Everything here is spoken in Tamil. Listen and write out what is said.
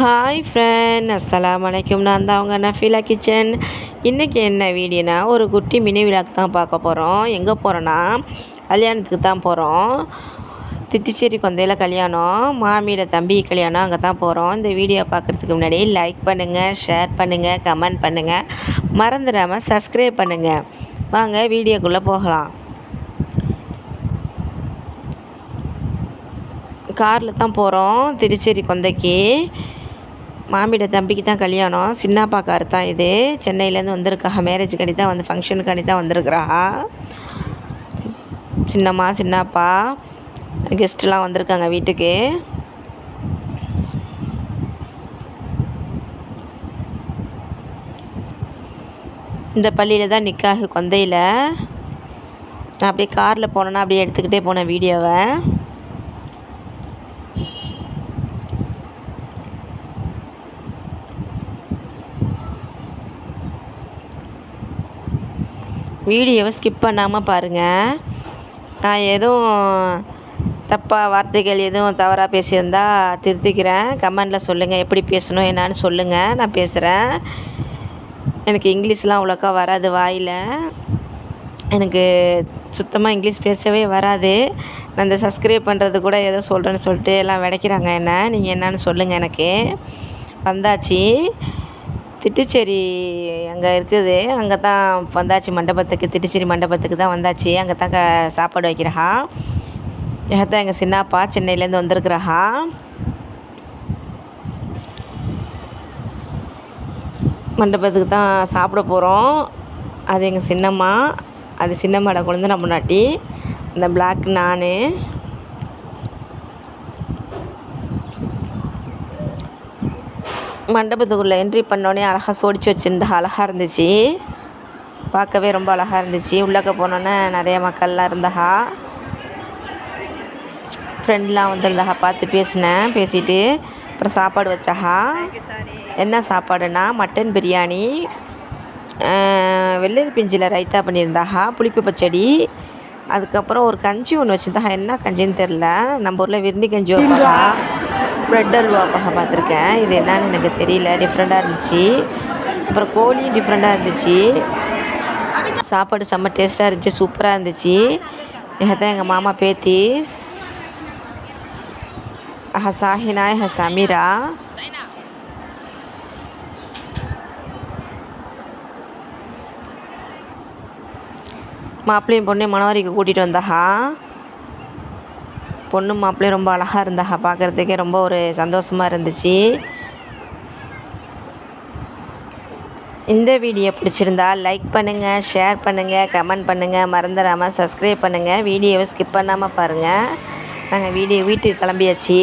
ஹாய் ஃப்ரெண்ட் அஸ்லாம் வலைக்கும் நான் தான் அவங்க நஃபீலா கிச்சன். இன்றைக்கி என்ன வீடியோனா ஒரு குட்டி மினி விழாக்கு தான் பார்க்க போகிறோம் எங்கே போகிறோன்னா கல்யாணத்துக்கு தான் போகிறோம் திட்டிச்சேரி கொந்தையில் கல்யாணம் மாமியோட தம்பி கல்யாணம் அங்கே தான் போகிறோம் இந்த வீடியோ பார்க்குறதுக்கு முன்னாடி லைக் பண்ணுங்கள் ஷேர் பண்ணுங்கள் கமெண்ட் பண்ணுங்கள் மறந்துடாமல் சப்ஸ்கிரைப் பண்ணுங்கள் வாங்க வீடியோக்குள்ளே போகலாம். காரில் தான் போகிறோம் திருச்சேரி கொந்தைக்கு. மாமியோட தம்பிக்கு தான் கல்யாணம். சின்னப்பா தான் இது. சென்னையிலேருந்து வந்திருக்கா. மேரேஜுக்காண்டி தான் வந்து ஃபங்க்ஷனுக்காண்டி தான் வந்திருக்கிறா. சின்னம்மா சின்னப்பா கெஸ்ட்லாம் வந்திருக்காங்க வீட்டுக்கு. இந்த பள்ளியில் தான் நிக்காகு கொந்தையில். நான் அப்படியே காரில் போனேன்னா அப்படியே எடுத்துக்கிட்டே போனேன் வீடியோவை. வீடியோவை ஸ்கிப் பண்ணாமல் பாருங்கள் நான் எதுவும் தப்பாக வார்த்தைகள் எதுவும் தவறாக பேசியிருந்தா திருத்திக்கிறேன். கமெண்டில் சொல்லுங்கள் எப்படி பேசணும் என்னான்னு சொல்லுங்கள் நான் பேசுகிறேன் எனக்கு இங்கிலீஷ்லாம் அவ்வளோக்கா வராது வாயில். எனக்கு சுத்தமாக இங்கிலீஷ் பேசவே வராது. நான் இந்த சப்ஸ்கிரைப் பண்ணுறது கூட ஏதோ சொல்கிறேன்னு சொல்லிட்டு எல்லாம் விடைக்கிறாங்க என்ன நீங்கள் என்னன்னு சொல்லுங்கள் எனக்கு. வந்தாச்சு. திட்டுச்சேரி அங்கே இருக்குது. அங்கே தான் வந்தாச்சு. மண்டபத்துக்கு திட்டுச்சேரி மண்டபத்துக்கு தான் வந்தாச்சு. அங்கே தான் க சாப்பாடு வைக்கிறஹா. தான் எங்கள் சின்னப்பா சென்னையிலேருந்து வந்திருக்கிறஹா. மண்டபத்துக்கு தான் சாப்பிட போகிறோம் அது எங்கள் சின்னம்மா. அது சின்னம்மாட குழந்தை நம்ம முன்னாடி. அந்த பிளாக் நான். மண்டபத்துக்குள்ளே என்ட்ரி பண்ணோடனே அழகாக சோடிச்சு வச்சுருந்தா அழகாக இருந்துச்சு. பார்க்கவே ரொம்ப அழகாக இருந்துச்சு. உள்ளக்க போனோன்னே நிறைய மக்கள்லாம் இருந்தாஹா ஃப்ரெண்ட்லாம் வந்திருந்தாஹா பார்த்து பேசினேன் பேசிட்டு அப்புறம் சாப்பாடு வச்சாஹா என்ன சாப்பாடுனா மட்டன் பிரியாணி வெள்ளரி பிஞ்சில் ரைத்தா பண்ணியிருந்தாஹா புளிப்பு பச்சடி. அதுக்கப்புறம் ஒரு கஞ்சி ஒன்று வச்சுருந்தாஹா என்ன கஞ்சின்னு தெரில நம்ம ஊரில் விருந்தி கஞ்சி வைப்பாங்க. ப்ரெட் அல்வா வைப்பாங்க பார்த்துருக்கேன். இது என்னன்னு எனக்கு தெரியல. டிஃப்ரெண்ட்டாக இருந்துச்சு. அப்புறம் கோழியும் டிஃப்ரெண்ட்டாக இருந்துச்சு. சாப்பாடு செம்ம டேஸ்ட்டாக இருந்துச்சு. சூப்பராக இருந்துச்சு. தான் எங்கள் மாமா பேத்திஸ். ஆஹா சாஹினா சமீரா. மாப்பிள்ளையும் பொண்ணையும் மணவாரிக்கு கூட்டிகிட்டு வந்தாஹா. பொண்ணு மாப்பிள்ளையும் ரொம்ப அழகாக இருந்தாஹா பார்க்குறதுக்கே ரொம்ப ஒரு சந்தோஷமாக இருந்துச்சு. இந்த வீடியோ பிடிச்சிருந்தா லைக் பண்ணுங்கள் ஷேர் பண்ணுங்கள் கமெண்ட் பண்ணுங்கள் மறந்துடாமல் சப்ஸ்கிரைப் பண்ணுங்கள் வீடியோவை ஸ்கிப் பண்ணாமல் பாருங்கள் நாங்கள் வீடியோ வீட்டுக்கு கிளம்பியாச்சு.